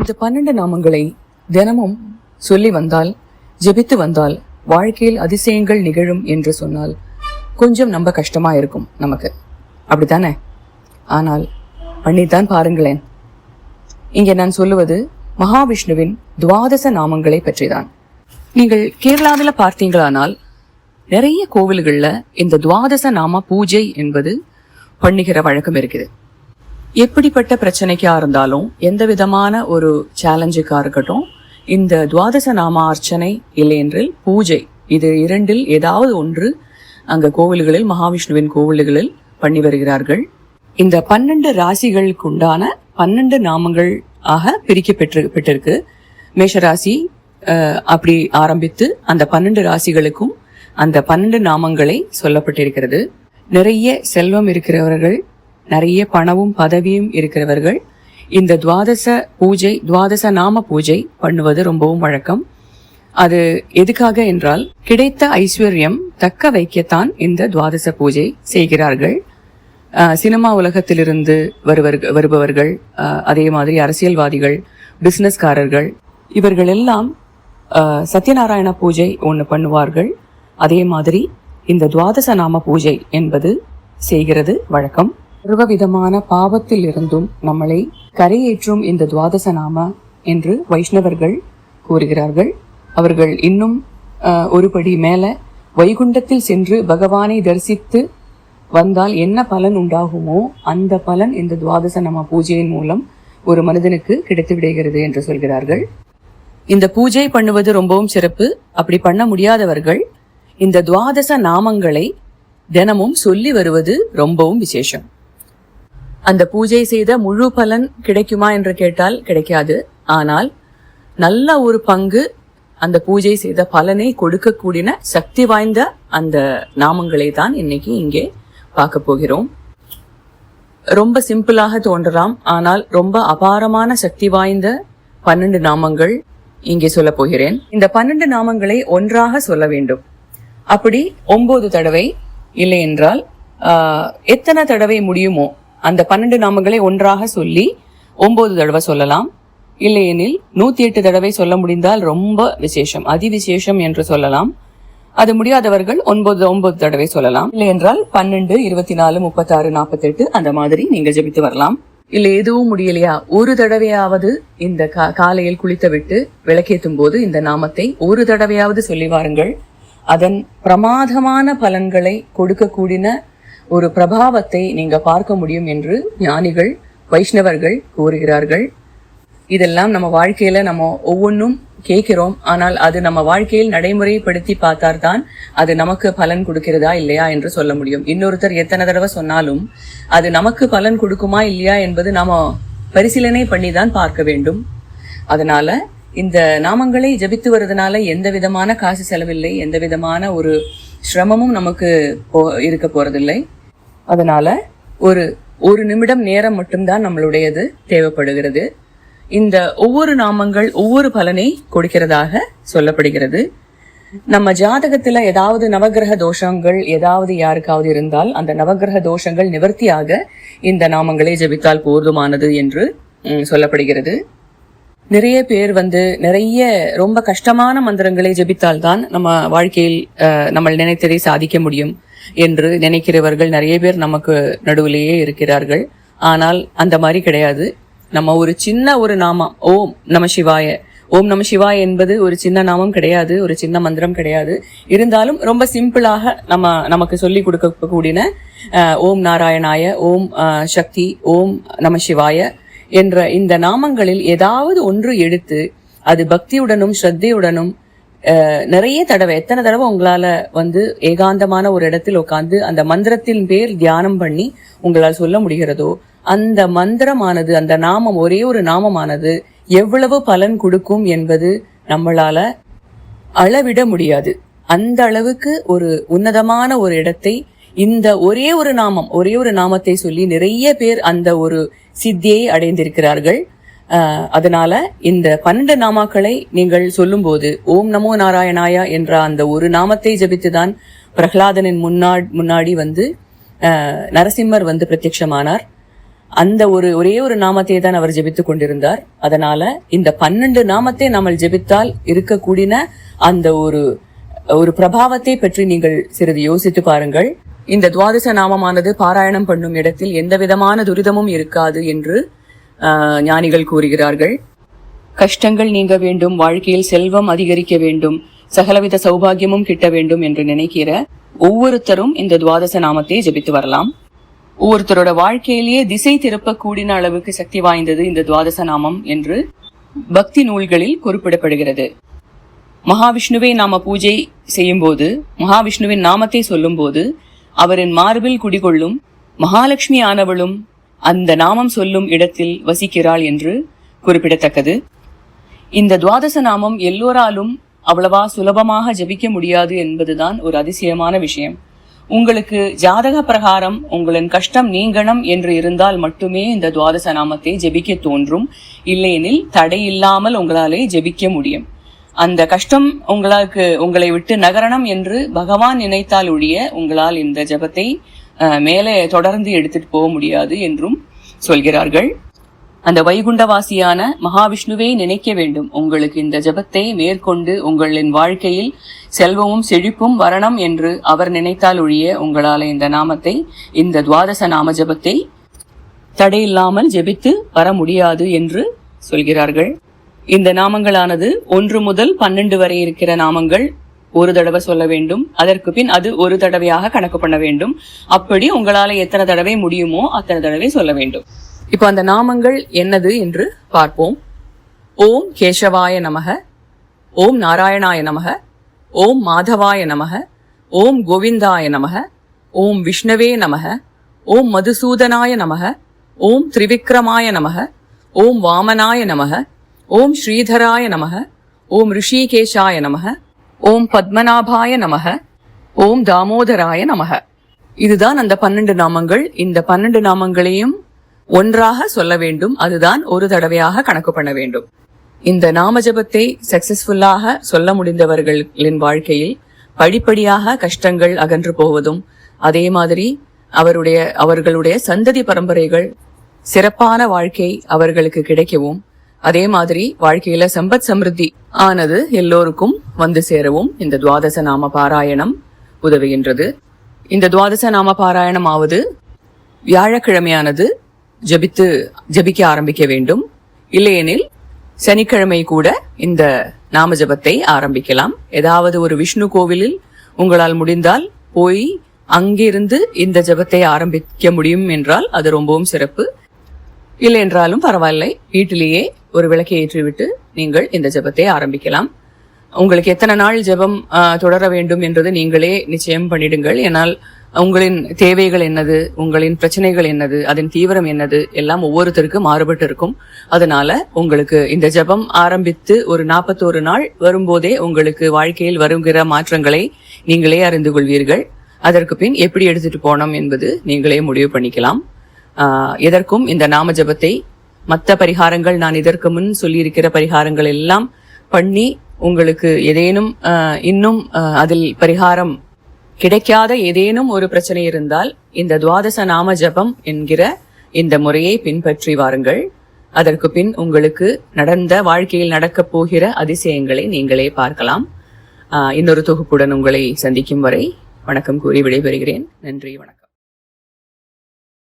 இந்த பன்னெண்டு நாமங்களை தினமும் சொல்லி வந்தால் ஜெபித்து வந்தால் வாழ்க்கையில் அதிசயங்கள் நிகழும் என்று சொன்னால் கொஞ்சம் நம்ப கஷ்டமா இருக்கும் நமக்கு. அப்படித்தானே? ஆனால் பண்ணித்தான் பாருங்களேன். இங்கே நான் சொல்லுவது மகாவிஷ்ணுவின் துவாதச நாமங்களை பற்றிதான். நீங்கள் கேரளாவில் பார்த்தீங்களானால் நிறைய கோவில்களில் இந்த துவாதச நாம பூஜை என்பது பண்ணுகிற வழக்கம் இருக்குது. எப்படிப்பட்ட பிரச்சனைக்கா இருந்தாலும் எந்த விதமான ஒரு சேலஞ்சுக்கா இருக்கட்டும் இந்த துவாதச நாம அர்ச்சனை இல்லையென்றில் பூஜை இது இரண்டில் ஏதாவது ஒன்று அங்க கோவில்களில் மகாவிஷ்ணுவின் கோவில்களில் பண்ணி வருகிறார்கள். இந்த பன்னெண்டு ராசிகளுக்கு உண்டான பன்னெண்டு நாமங்கள் ஆக பிரிக்கப்பெற்று பெற்றிருக்கு. மேஷராசி அஹ், அப்படி ஆரம்பித்து அந்த பன்னெண்டு ராசிகளுக்கும் அந்த பன்னெண்டு நாமங்களை சொல்லப்பட்டிருக்கிறது. நிறைய செல்வம் இருக்கிறவர்கள் நிறைய பணமும் பதவியும் இருக்கிறவர்கள் இந்த துவாதச பூஜை துவாதச நாம பூஜை பண்ணுவது ரொம்பவும் வழக்கம். அது எதுக்காக என்றால் கிடைத்த ஐஸ்வர்யம் தக்க வைக்கத்தான் இந்த துவாதச பூஜை செய்கிறார்கள். சினிமா உலகத்திலிருந்து வருவர் வருபவர்கள் அதே மாதிரி அரசியல்வாதிகள் பிசினஸ்காரர்கள் இவர்கள் எல்லாம் சத்யநாராயண பூஜை ஒன்று பண்ணுவார்கள். அதே மாதிரி இந்த துவாதச நாம பூஜை என்பது செய்கிறது வழக்கம். சர்வவிதமான பாவத்தில் இருந்தும் நம்மளை கரையேற்றும் இந்த துவாதச நாம என்று வைஷ்ணவர்கள் கூறுகிறார்கள். அவர்கள் இன்னும் ஒருபடி மேல வைகுண்டத்தில் சென்று பகவானை தரிசித்து வந்தால் என்ன பலன் உண்டாகுமோ அந்த பலன் இந்த துவாதச நாம பூஜையின் மூலம் ஒரு மனிதனுக்கு கிடைத்து விடுகிறது என்று சொல்கிறார்கள். இந்த பூஜை பண்ணுவது ரொம்பவும் சிறப்பு. அப்படி பண்ண முடியாதவர்கள் இந்த துவாதச நாமங்களை தினமும் சொல்லி வருவது ரொம்பவும் விசேஷம். அந்த பூஜை செய்த முழு பலன் கிடைக்குமா என்று கேட்டால் கிடைக்காது. ஆனால் நல்ல ஒரு பங்கு அந்த பூஜை செய்த பலனை கொடுக்கக்கூடிய சக்தி வாய்ந்த அந்த நாமங்களை தான் இன்னைக்கு இங்கே பார்க்க போகிறோம். ரொம்ப சிம்பிளாக தோன்றலாம். ஆனால் ரொம்ப அபாரமான சக்தி வாய்ந்த பன்னெண்டு நாமங்கள் இங்கே சொல்ல போகிறேன். இந்த பன்னெண்டு நாமங்களை ஒன்றாக சொல்ல வேண்டும். அப்படி ஒன்பது தடவை இல்லை என்றால் எத்தனை தடவை முடியுமோ அந்த பன்னெண்டு நாமங்களை ஒன்றாக சொல்லி ஒன்பது தடவை சொல்லலாம். இல்லையெனில் நூத்தி எட்டு தடவை சொல்ல முடிந்தால் ரொம்ப விசேஷம் அதிவிசேஷம் என்று சொல்லலாம். அது முடியாதவர்கள் ஒன்பது ஒன்பது தடவை சொல்லலாம். இல்லை என்றால் பன்னெண்டு இருபத்தி நாலு முப்பத்தாறு நாற்பத்தெட்டு அந்த மாதிரி நீங்கள் ஜெபித்து வரலாம். இல்லை எதுவும் முடியலையா? ஒரு தடவையாவது இந்த கா- காலையில் குளித்து விட்டு விளக்கேற்றும் போது இந்த நாமத்தை ஒரு தடவையாவது சொல்லி வாருங்கள். அதன் பிரமாதமான பலன்களை கொடுக்கக்கூடியன ஒரு பிரபாவத்தை நீங்க பார்க்க முடியும் என்று ஞானிகள் வைஷ்ணவர்கள் கூறுகிறார்கள். இதெல்லாம் நம்ம வாழ்க்கையில நம்ம ஒவ்வொன்றும் கேட்கிறோம். ஆனால் அது நம்ம வாழ்க்கையில் நடைமுறைப்படுத்தி பார்த்தால்தான் அது நமக்கு பலன் கொடுக்கிறதா இல்லையா என்று சொல்ல முடியும். இன்னொருத்தர் எத்தனை தடவை சொன்னாலும் அது நமக்கு பலன் கொடுக்குமா இல்லையா என்பது நாம பரிசீலனை பண்ணி தான் பார்க்க வேண்டும். அதனால இந்த நாமங்களை ஜபித்து வருவதனால எந்த விதமான காசு செலவில்லை எந்த விதமான ஒரு சிரமமும் நமக்கு போ இருக்க போறதில்லை. அதனால ஒரு ஒரு நிமிடம் நேரம் மட்டும்தான் நம்மளுடையது தேவைப்படுகிறது. இந்த ஒவ்வொரு நாமங்கள் ஒவ்வொரு பலனை கொடுக்கிறதாக சொல்லப்படுகிறது. நம்ம ஜாதகத்துல ஏதாவது நவக்கிரக தோஷங்கள் ஏதாவது யாருக்காவது இருந்தால் அந்த நவக்கிரக தோஷங்கள் நிவர்த்தியாக இந்த நாமங்களை ஜெபித்தால் போதுமானது என்று சொல்லப்படுகிறது. நிறைய பேர் வந்து நிறைய ரொம்ப கஷ்டமான மந்திரங்களை ஜெபித்தால்தான் நம்ம வாழ்க்கையில் நம்ம நினைத்ததை சாதிக்க முடியும். என்று நினைக்கிறவர்கள் நிறைய பேர் நமக்கு நடுவிலேயே இருக்கிறார்கள். ஆனால் அந்த மாதிரி கிடையாது. நம்ம ஒரு சின்ன ஒரு நாமம் ஓம் நம சிவாய. ஓம் நம சிவாய என்பது ஒரு சின்ன நாமம் கிடையாது ஒரு சின்ன மந்திரம் கிடையாது. இருந்தாலும் ரொம்ப சிம்பிளாக நம்ம நமக்கு சொல்லி கொடுக்கக்கூடிய அஹ், ஓம் நாராயணாய ஓம் சக்தி ஓம் நம சிவாய என்ற இந்த நாமங்களில் ஏதாவது ஒன்று எடுத்து அது பக்தியுடனும் ஸ்ரத்தையுடனும் நிறைய தடவை எத்தனை தடவை உங்களால வந்து ஏகாந்தமான ஒரு இடத்தில் உட்காந்து அந்த மந்திரத்தின் பேர் தியானம் பண்ணி உங்களால் சொல்ல முடிகிறதோ அந்த மந்திரமானது அந்த நாமம் ஒரே ஒரு நாமமானது எவ்வளவு பலன் கொடுக்கும் என்பது நம்மளால அளவிட முடியாது. அந்த அளவுக்கு ஒரு உன்னதமான ஒரு இடத்தை இந்த ஒரே ஒரு நாமம் ஒரே ஒரு நாமத்தை சொல்லி நிறைய பேர் அந்த ஒரு சித்தியை அடைந்திருக்கிறார்கள். அதனால இந்த பன்னெண்டு நாமாக்களை நீங்கள் சொல்லும்போது ஓம் நமோ நாராயணாயா என்ற அந்த ஒரு நாமத்தை ஜபித்துதான் பிரகலாதனின் முன்னா முன்னாடி வந்து நரசிம்மர் வந்து பிரத்யட்சமானார் அந்த ஒரு ஒரே ஒரு நாமத்தை தான் அவர் ஜெபித்துக் கொண்டிருந்தார். அதனால இந்த பன்னெண்டு நாமத்தை நாமல் ஜெபித்தால் இருக்கக்கூடிய அந்த ஒரு ஒரு பிரபாவத்தை பற்றி நீங்கள் சிறிது யோசித்து பாருங்கள். இந்த துவாதச நாமமானது பாராயணம் பண்ணும் இடத்தில் எந்த விதமான துரிதமும் இருக்காது என்று ஞானிகள் கூறுகிறார்கள். கஷ்டங்கள் நீங்க வேண்டும் வாழ்க்கையில் செல்வம் அதிகரிக்க வேண்டும் சகலவித சௌபாகியமும் கிட்ட வேண்டும் என்று நினைக்கிற ஒவ்வொருத்தரும் இந்த துவாதச நாமத்தை ஜபித்து வரலாம். ஒவ்வொருத்தரோட வாழ்க்கையிலேயே திசை திருப்பக்கூடிய அளவுக்கு சக்தி வாய்ந்தது இந்த துவாதச நாமம் என்று பக்தி நூல்களில் குறிப்பிடப்படுகிறது. மகாவிஷ்ணுவை நாம பூஜை செய்யும்போது மகாவிஷ்ணுவின் நாமத்தை சொல்லும்போது அவரின் மார்பில் குடிகொள்ளும் மகாலட்சுமி ஆனவளும் அந்த நாமம் சொல்லும் இடத்தில் வசிக்கிறாள் என்று குறிப்பிடத்தக்கது. இந்த துவாதச நாமம் எல்லோராலும் அவ்வளவா சுலபமாக ஜபிக்க முடியாது என்பதுதான் ஒரு அதிசயமான விஷயம். உங்களுக்கு ஜாதக பிரகாரம் உங்களின் கஷ்டம் நீங்கணும் என்று இருந்தால் மட்டுமே இந்த துவாதச நாமத்தை ஜெபிக்க தோன்றும். இல்லையெனில் தடை இல்லாமல் உங்களாலே ஜெபிக்க முடியும். அந்த கஷ்டம் உங்களுக்கு உங்களை விட்டு நகரணம் என்று பகவான் நினைத்தால் ஒழிய உங்களால் இந்த ஜெபத்தை மேலே தொடர்ந்து எடுத்துட்டு போக முடியாது என்றும் சொல்கிறார்கள். அந்த வைகுண்டவாசியான மகாவிஷ்ணுவை நினைக்க வேண்டும். உங்களுக்கு இந்த ஜெபத்தை மேற்கொண்டு உங்களின் வாழ்க்கையில் செல்வமும் செழிப்பும் வரணும் என்று அவர் நினைத்தால் ஒழிய உங்களால் இந்த நாமத்தை இந்த துவாதச நாம ஜெபத்தை தடையில்லாமல் ஜெபித்து வர முடியாது என்று சொல்கிறார்கள். இந்த நாமங்களானது ஒன்று முதல் பன்னெண்டு வரை இருக்கிற நாமங்கள் ஒரு தடவை சொல்ல வேண்டும். அதற்கு பின் அது ஒரு தடவையாக கணக்கு பண்ண வேண்டும். அப்படி உங்களால எத்தனை தடவை முடியுமோ அத்தனை தடவை சொல்ல வேண்டும். இப்போ அந்த நாமங்கள் என்னது என்று பார்ப்போம். ஓம் கேசவாய நமக ஓம் நாராயணாய நமக ஓம் மாதவாய நமக ஓம் கோவிந்தாய நமக ஓம் விஷ்ணவே நமக ஓம் மதுசூதனாய நமக ஓம் திரிவிக்ரமாய நமக ஓம் வாமனாய நமக ஓம் ஸ்ரீதராய நமக ஓம் ரிஷிகேஷாய நமக ஓம் பத்மநாபாய நமக. ஓம் தாமோதராய நமக. இதுதான் அந்த பன்னெண்டு நாமங்கள். இந்த பன்னெண்டு நாமங்களையும் ஒன்றாக சொல்ல வேண்டும். அதுதான் ஒரு தடவையாக கணக்கு பண்ண வேண்டும். இந்த நாமஜபத்தை சக்சஸ்ஃபுல்லாக சொல்ல முடிந்தவர்களின் வாழ்க்கையில் படிப்படியாக கஷ்டங்கள் அகன்று போவதும் அதே மாதிரி அவருடைய அவர்களுடைய சந்ததி பரம்பரைகள் சிறப்பான வாழ்க்கை அவர்களுக்கு கிடைக்கவும் அதே மாதிரி வாழ்க்கையில சம்பத் சமிருத்தி ஆனது எல்லோருக்கும் வந்து சேரவும் இந்த துவாதச நாம பாராயணம் உதவுகின்றது. இந்த துவாதச நாம பாராயணம் ஆவது வியாழக்கிழமையானது ஜபித்து ஜபிக்க ஆரம்பிக்க வேண்டும். இல்லையெனில் சனிக்கிழமை கூட இந்த நாம ஜபத்தை ஆரம்பிக்கலாம். ஏதாவது ஒரு விஷ்ணு கோவிலில் உங்களால் முடிந்தால் போய் அங்கிருந்து இந்த ஜபத்தை ஆரம்பிக்க முடியும் என்றால் அது ரொம்பவும் சிறப்பு. இல்லை என்றாலும் பரவாயில்லை. வீட்டிலேயே ஒரு விளக்கை ஏற்றிவிட்டு நீங்கள் இந்த ஜெபத்தை ஆரம்பிக்கலாம். உங்களுக்கு எத்தனை நாள் ஜெபம் தொடர வேண்டும் என்றது நீங்களே நிச்சயம் பண்ணிடுங்கள். ஏனால் உங்களின் தேவைகள் என்னது உங்களின் பிரச்சனைகள் என்னது அதன் தீவிரம் என்னது எல்லாம் ஒவ்வொருத்தருக்கும் மாறுபட்டு இருக்கும். அதனால உங்களுக்கு இந்த ஜெபம் ஆரம்பித்து ஒரு நாற்பத்தோரு நாள் வரும்போதே உங்களுக்கு வாழ்க்கையில் வருகிற மாற்றங்களை நீங்களே அறிந்து கொள்வீர்கள். அதற்கு பின் எப்படி எடுத்துட்டு போனோம் என்பது நீங்களே முடிவு பண்ணிக்கலாம். எதற்கும் இந்த நாம ஜபத்தை மற்ற பரிகாரங்கள் நான் இதற்கு முன் சொல்லியிருக்கிற பரிகாரங்கள் எல்லாம் பண்ணி உங்களுக்கு ஏதேனும் இன்னும் அதில் பரிகாரம் கிடைக்காத ஏதேனும் ஒரு பிரச்சனை இருந்தால் இந்த துவாதச நாம ஜபம் என்கிற இந்த முறையை பின்பற்றி வாருங்கள். அதற்கு பின் உங்களுக்கு நடந்த வாழ்க்கையில் நடக்கப் போகிற அதிசயங்களை நீங்களே பார்க்கலாம். இன்னொரு தொகுப்புடன் உங்களை சந்திக்கும் வரை வணக்கம் கூறி விடைபெறுகிறேன். நன்றி வணக்கம்.